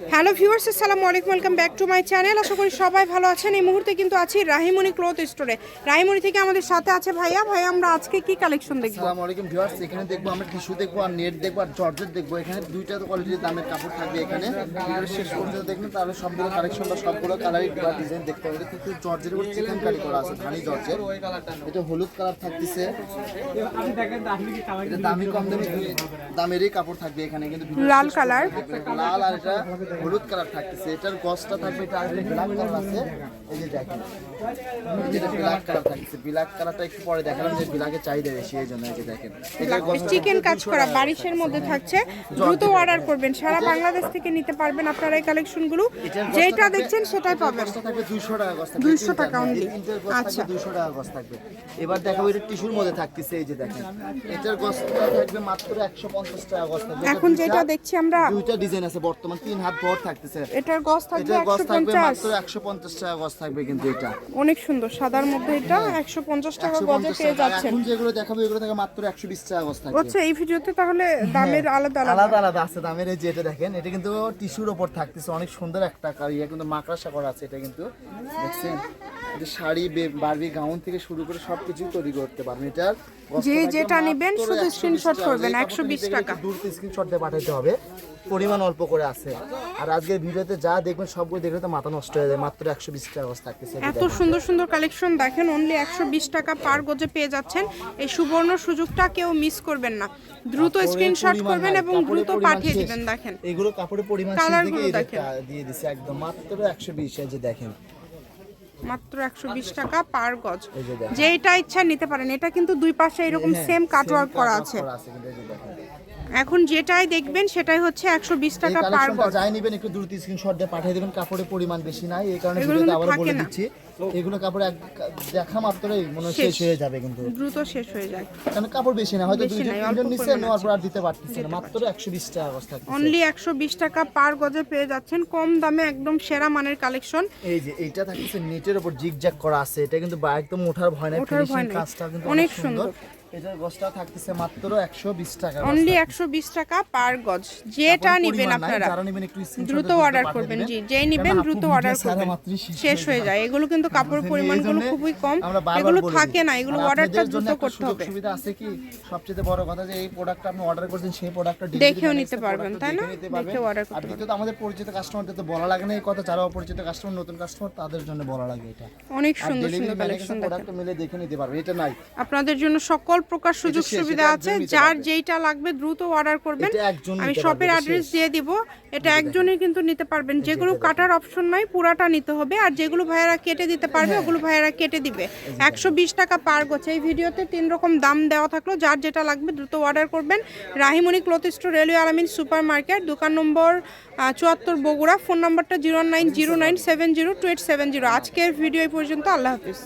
Hello viewers আসসালামু আলাইকুম welcome back to my channel. আশা করি সবাই ভালো আছেন। এই মুহূর্তে কিন্তু আছি রাহিমণি ক্লথ স্টোরে। রাহিমণি থেকে আমাদের সাথে আছে ভাইয়া। ভাইয়া আমরা আজকে কি কালেকশন দেখব? আসসালামু আলাইকুম ভিউয়ার্স এখানে দেখব আমরা টিস্যু দেখব আর নেট দেখব আর জর্জেট দেখব। এখানে দুইটা কোয়ালিটির দামের কাপড় থাকবে এখানে। শেষ পর্যন্ত দেখবেন তাহলে সবগুলো কালেকশন বা সবগুলো কালারই বা ডিজাইন দেখতে পাবেন। কিন্তু জর্জের উপর চিকেন কারি করা আছে ধানি জর্জের এটা হলুদ কালার থাকতেছে। দামি কম দামি দামেরই কাপড় থাকবে এখানে কিন্তু লাল কালার। লাল আর এটা হলুদ কালার থাকতেছে। এটার গছটা থাকবে এটা আরেকটা ব্ল্যাক কালার আছে। এই যে দেখেন। যেটা ব্ল্যাক কালার থাকতেছে। ব্ল্যাক কালারটা একটু পরে দেখালাম যে ব্ল্যাকের চাহিদা বেশি এই জন্য এই যে দেখেন। চিকেন কাজ করা বারিশের মধ্যে থাকছে। দ্রুত অর্ডার করবেন। সারা বাংলাদেশ থেকে নিতে পারবেন আপনারা এই কালেকশনগুলো। যেটা দেখছেন সেটাই পাবেন। থাকবে 200 টাকা গছ থাকবে। 200 তিনটার টাকা গছ আচ্ছা। থাকবে 200 টাকা গছ থাকবে। এবার দেখাবো এটা টিস্যুর মধ্যে থাকতেছে এই যে দেখেন। এটার গছটা থাকবে মাত্র 150 টাকা গছ থাকবে। এখন যেটা দেখছি আমরা দুইটা ডিজাইন আছে বর্তমান তিন হাত ভর থাকতেছে। এটার গস থাকবে এটার একশো থাকবে মাত্র 150 টাকা গছ থাকবে কিন্তু এটা। অনেক সুন্দর সাদার মধ্যে এটা একশো পঞ্চাশ টাকা গজে পেয়ে। যাচ্ছেন। এখন যেগুলো দেখাবো এগুলো থেকে মাত্র 120 টাকা গছ থাকবে। আচ্ছা এই ভিডিওতে তাহলে দামের আলাদা আলাদা। আলাদা আলাদা আছে দামের এই যে এটা দেখেন এটা কিন্তু টিস্যুর থাকতেছে অনেক সুন্দর একটা কারিয়া কিন্তু মাকড়সা করা আছে এটা কিন্তু দেখছেন? এটা শাড়ি বারবি গাউন থেকে শুরু করে সব কিছু তৈরি করতে পারবেন। এটার যে যেটা নিবেন শুধু 120 screenshot টাকা। করবেন, এই কাপড়টা 120 টাকা। দূর স্ক্রিনশট দিয়ে পাঠাতে হবে পরিমাণ অল্প করে আছে। আর আজকের ভিডিওতে যা দেখবেন সবগুলো দেখলে তো মাথা নষ্ট হয়ে যায়। মাত্র একশো বিশ টাকা অবস্থা থাকতেছে এত সুন্দর সুন্দর কালেকশন দেখেন অনলি একশো বিশ টাকা পার গজে পেয়ে যাচ্ছেন। এই সুবর্ণ সুযোগটা কেউ মিস করবেন না। দ্রুত স্ক্রিনশট করবেন এবং দ্রুত পাঠিয়ে। দিবেন দেখেন। এগুলো কাপড়ের পরিমাণ Colour শেষগুলো দেখেন। দিয়ে দিছে একদম। মাত্র একশো বিশ যে দেখেন। মাত্র একশো বিশ টাকা পার গজ। যেটা ইচ্ছা নিতে পারেন। এটা কিন্তু দুই পাশে এরকম হ্যাঁ, সেম কাটওয়ার্ক same করা আছে। এখন যেটাই দেখবেন সেটাই হচ্ছে একশো বিশ টাকা পার গজ যাই নেবেন একটু দ্রুত স্ক্রিনশট দিয়ে পাঠিয়ে দেবেন কাপড়ের পরিমাণ বেশি নাই এই কারণে ভিডিওতে আবার বলে দিচ্ছি। এগুলো কাপড় এক দেখা মাত্রই মনে শেষ। হয়ে যাবে কিন্তু। দ্রুত শেষ হয়ে যায়। কারণ কাপড় বেশি না হয়তো দুইজন তিনজন নিচে নেওয়ার পর আর দিতে পারতেছে না মাত্র একশো বিশ টাকা অবস্থা অনলি একশো বিশ টাকা পার গজে পেয়ে যাচ্ছেন কম দামে একদম সেরা মানের কালেকশন এই যে এইটা থাকছে নেটের উপর জিগজ্যাগ করা আছে এটা কিন্তু বা একদম ওঠার ভয় নাই ফিনিশিং কাজটা কিন্তু অনেক সুন্দর। এটার গছটা থাকতেছে মাত্র একশো বিশ টাকা অনলি একশো বিশ টাকা পার গজ। যেটা নিবেন আপনারা যারা নেবেন একটু দ্রুত অর্ডার করবেন জি যেই নিবেন দ্রুত অর্ডার করবেন। শেষ হয়ে যায়। এগুলো কিন্তু কাপড় পরিমাণগুলো খুবই কম। এগুলো থাকে না এগুলো অর্ডারটা দ্রুত করতে হবে। সুবিধা আছে কি? সবচেয়ে বড় কথা যে এই প্রোডাক্টটা আপনি অর্ডার করছেন সেই প্রোডাক্টটা দেখেও নিতে পারবেন, তাই না? দেখেও order করতে দ্বিতীয়ত আমাদের পরিচিত কাস্টমারদের তো বলা লাগে না এই কথা যারা অপরিচিত কাস্টমার নতুন কাস্টমার তাদের জন্য বলা লাগে এটা। অনেক সুন্দর সুন্দর কালেকশন প্রোডাক্ট মিলে দেখে নিতে পারবে এটা নাই। আপনাদের জন্য সকল প্রকার সুযোগ সুবিধা আছে। যার যেইটা লাগবে দ্রুত অর্ডার করবেন। আমি শপের অ্যাড্রেস দিয়ে দিব। এটা একজনই কিন্তু নিতে পারবেন। যেগুলো কাটার অপশন নাই পুরাটা নিতে হবে। আর যেগুলো ভাইয়ারা কেটে দিতে হ্যাঁ। পারবে ওগুলো ভাইয়ারা কেটে দিবে। একশো বিশ টাকা পার গোছে। এই ভিডিওতে তিন রকম দাম দেওয়া থাকল। যার যেটা লাগবে দ্রুত অর্ডার করবেন। Rahimoni cloth store railway Alamin super market দোকান নম্বর চুয়াত্তর বগুড়া। ফোন নম্বরটা zero nine zero nine seven zero two eight seven zero. আজকের ভিডিও এই পর্যন্ত। আল্লাহ হাফিজ।